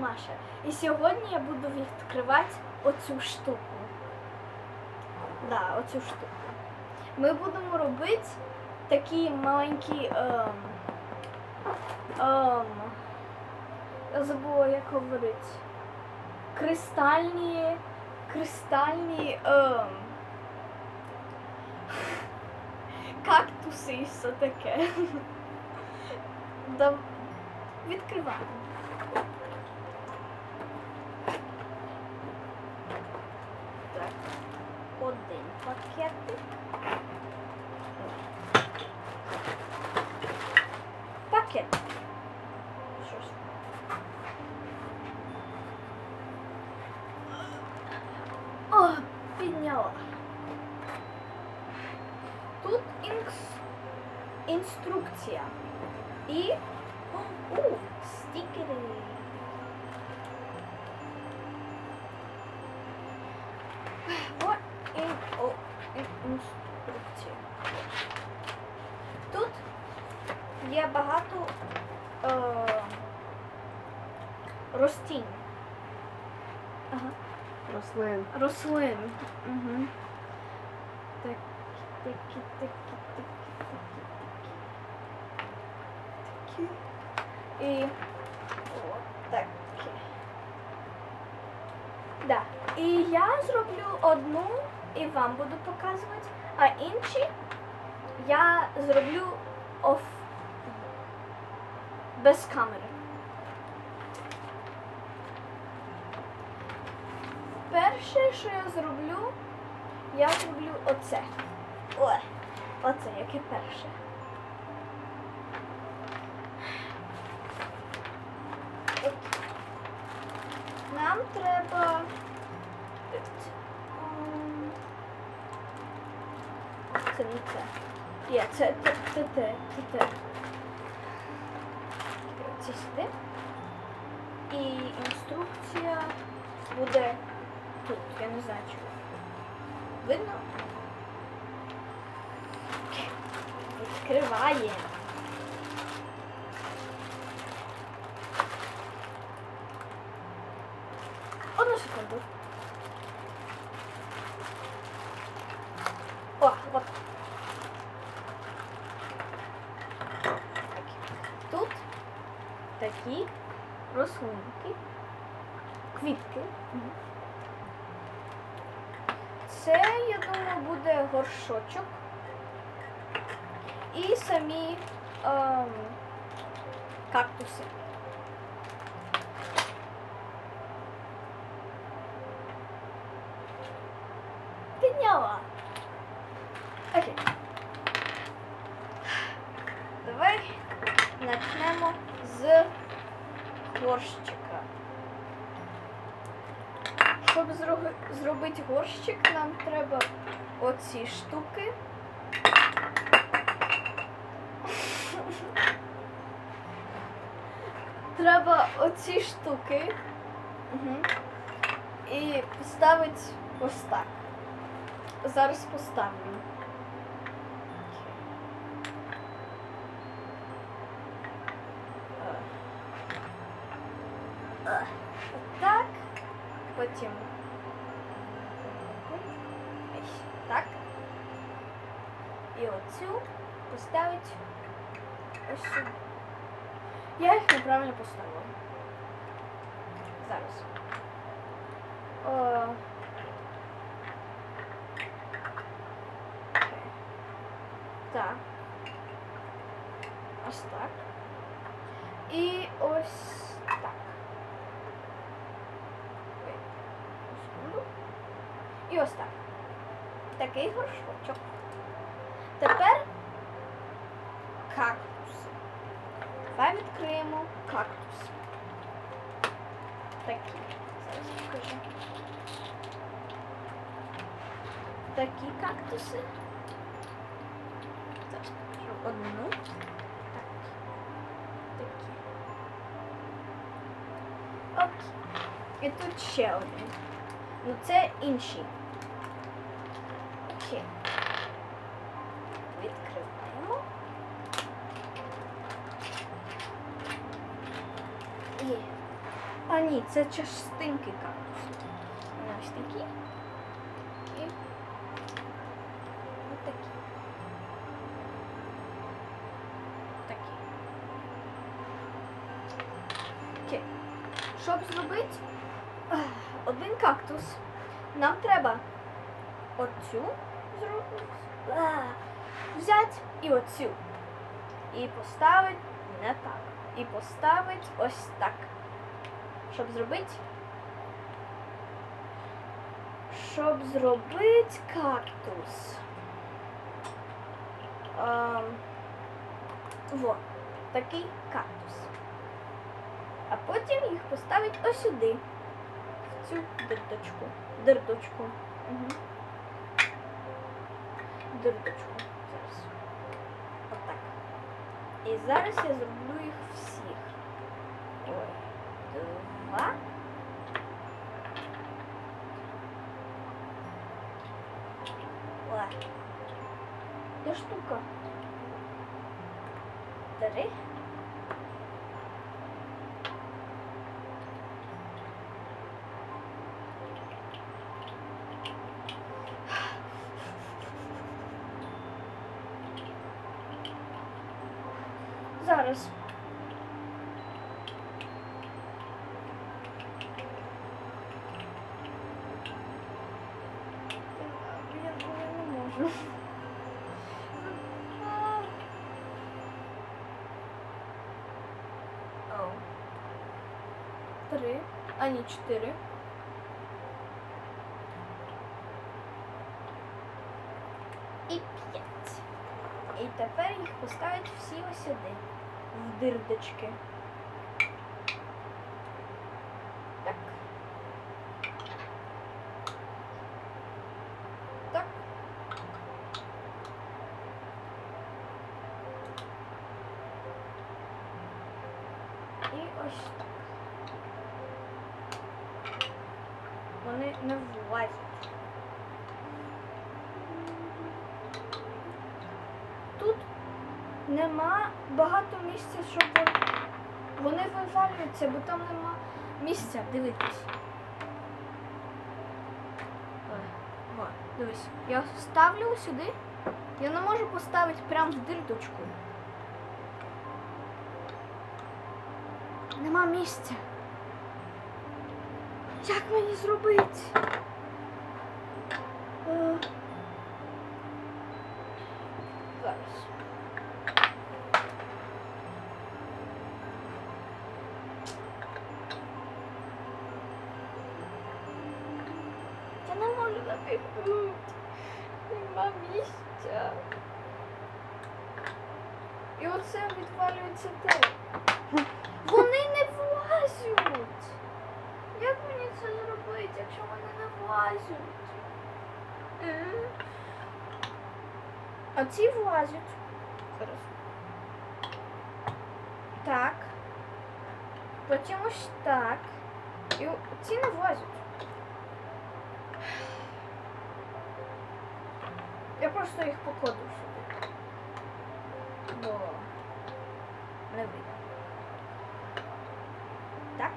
Маша. І сьогодні я буду відкривати оцю штуку. Да, оцю штуку. Ми будемо робити такі маленькі. Ем, ем, забула, як говорити. Кристальні. Кристальні. Ем, кактуси і все таке. Відкриваємо. Так, один пакетик. Пакет. Що ж? О, підняла. Тут інкс... інструкція. І о, у, стікери. Вот ін... О, ін... інструкція. Тут є багато е... ростінь. Ага. Рослин. Рослин. Угу. Так, такі, такі, такі, такі, такі. Такі. І от такі. Да. І я зроблю одну і вам буду показувати, а інші я зроблю оф без камери. Перше, що я зроблю, я зроблю оце. Ой, оце, яке перше. От. Нам треба. Це не це. Є, це те, те, те, те, те. Це сюди. І інструкція буде тут, я не знаю чого. Видно? Відкриває. Одну секунду. О. Так. Тут такі рослинки, квітки. Це, я думаю, буде горшочок. І самі ем, кактуси. Підняла. Окей. Давай почнемо з горщика. Щоб зробити горщик, нам треба оці штуки. Треба оці штуки. Угу. І поставити ось так. Зараз поставлю. Так. Потім. Так. І оцю поставити ось сюди. Я їх неправильно поставила. Зараз. О. Так. Ось так. І ось так. І ось так. Такий горшочок. Тепер кактуси. Відкриємо кактуси. Такі. Зараз покажу. Такі кактуси. Зараз покажу одну. Так. Такі. Окей. І тут ще один. Ну це інший. Окей. Відкриваємо. І А ні, це частинки кактусу. Вони ось такі. І ось такі. Такі. Окей. Щоб зробити один кактус, нам треба оцю. Взяти і оцю. І поставити не так. І поставити ось так. Щоб зробити. Щоб зробити кактус. Ем, во, такий кактус. А потім їх поставити ось. В цю дирдочку. Дирдочку. Угу. Дирдочку. Зараз. Отак. І зараз я зроблю їх всіх. Два. Де штука? Три. Зараз. Три. А ні, чотири. І п'ять. І тепер їх поставить всі ось сюди. В дирдочки. Так. Так. І ось так. Вони не влазять. Тут нема багато місця, щоб вони вивалюються, бо там нема місця. Дивитись. Дивись, я ставлю сюди. Я не можу поставити прямо в дирдочку. Нема місця. Як мені зробити? Е, Зараз. Я не можу напихнути. Нема місця. І оце відвалюється те. Вони не влазять. Як мені це зробити, якщо вони не влазять? Е? А ці влазять. Зараз. Так. Потім ось так. І ці не влазять. Я просто їх покладу сюди. Бо не вийде. Так.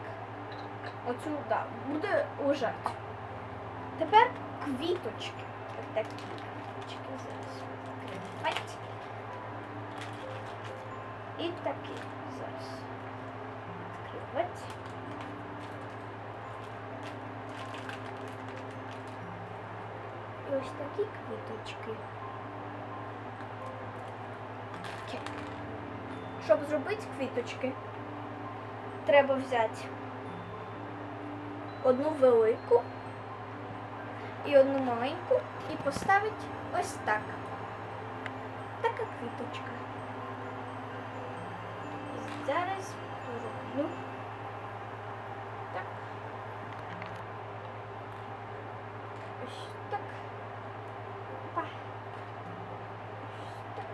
Оцю, да, буде лежати. Тепер квіточки. Такі квіточки зараз. Відкривати. І такі зараз. Відкривати. І ось такі квіточки. Щоб зробити квіточки, треба взяти одну велику і одну маленьку і поставити ось так. Така квіточка. І зараз зроблю так. Ось так. Па. Ось так.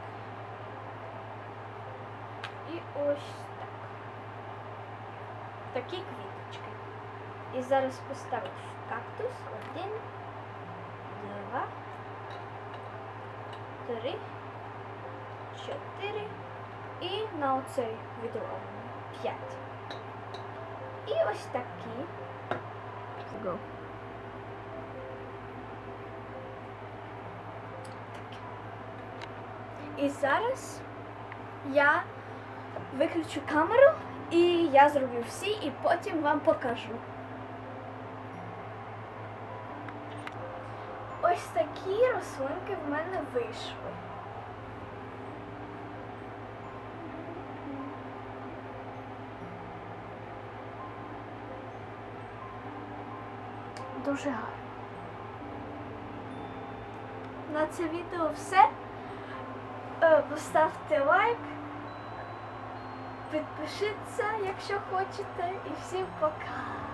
І ось так. Такі квіточки. І зараз поставиш кактус. Один, два, три, чотири. І на оцей відро. П'ять. І ось такі. Go. І зараз я виключу камеру і я зроблю всі, і потім вам покажу. Ось такі рослинки в мене вийшли. Дуже гарно. На це відео все. Е, Поставте лайк, підпишіться, якщо хочете, і всім пока.